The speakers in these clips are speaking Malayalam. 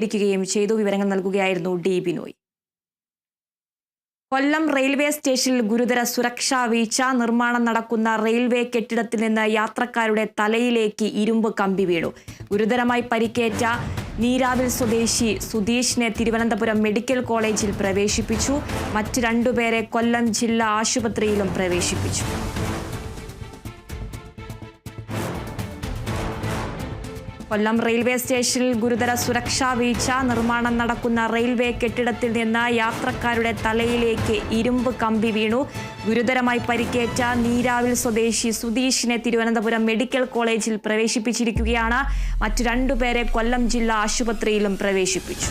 ഇരിക്കുകയും ചെയ്തു. വിവരങ്ങൾ നൽകുകയായിരുന്നു ഡി. ബിനോയ്. കൊല്ലം റെയിൽവേ സ്റ്റേഷനിൽ ഗുരുതര സുരക്ഷാ വീഴ്ച. നിർമ്മാണം നടക്കുന്ന റെയിൽവേ കെട്ടിടത്തിൽ നിന്ന് യാത്രക്കാരുടെ തലയിലേക്ക് ഇരുമ്പ് കമ്പി വീണു. ഗുരുതരമായി പരിക്കേറ്റ നീരാവിൽ സ്വദേശി സുധീഷിനെ തിരുവനന്തപുരം മെഡിക്കൽ കോളേജിൽ പ്രവേശിപ്പിച്ചു. മറ്റ് രണ്ടുപേരെ കൊല്ലം ജില്ലാ ആശുപത്രിയിലും പ്രവേശിപ്പിച്ചു. കൊല്ലം റെയിൽവേ സ്റ്റേഷനിൽ ഗുരുതര സുരക്ഷാ വീഴ്ച. നിർമ്മാണം നടക്കുന്ന റെയിൽവേ കെട്ടിടത്തിൽ നിന്ന് യാത്രക്കാരുടെ തലയിലേക്ക് ഇരുമ്പ് കമ്പി വീണു. ഗുരുതരമായി പരിക്കേറ്റ നീരാവിൽ സ്വദേശി സുധീഷിനെ തിരുവനന്തപുരം മെഡിക്കൽ കോളേജിൽ പ്രവേശിപ്പിച്ചിരിക്കുകയാണ്. മറ്റു രണ്ടുപേരെ കൊല്ലം ജില്ലാ ആശുപത്രിയിലും പ്രവേശിപ്പിച്ചു.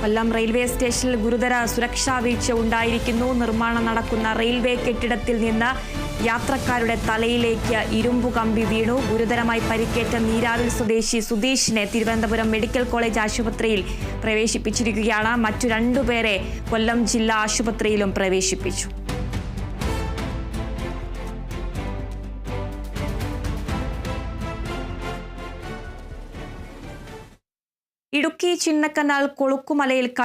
കൊല്ലം റെയിൽവേ സ്റ്റേഷനിൽ ഗുരുതര സുരക്ഷാ വീഴ്ച ഉണ്ടായിരിക്കുന്നു. നിർമ്മാണം നടക്കുന്ന റെയിൽവേ കെട്ടിടത്തിൽ നിന്ന് യാത്രക്കാരുടെ തലയിലേക്ക് ഇരുമ്പു കമ്പി വീണു. ഗുരുതരമായി പരിക്കേറ്റ നീരാവിൽ സ്വദേശി സുധീഷിനെ തിരുവനന്തപുരം മെഡിക്കൽ കോളേജ് ആശുപത്രിയിൽ പ്രവേശിപ്പിച്ചിരിക്കുകയാണ്. മറ്റു രണ്ടുപേരെ കൊല്ലം ജില്ലാ ആശുപത്രിയിലും പ്രവേശിപ്പിച്ചു. ഇടുക്കി ചിന്നക്കനാൽ കൊളുക്കുമലയിൽ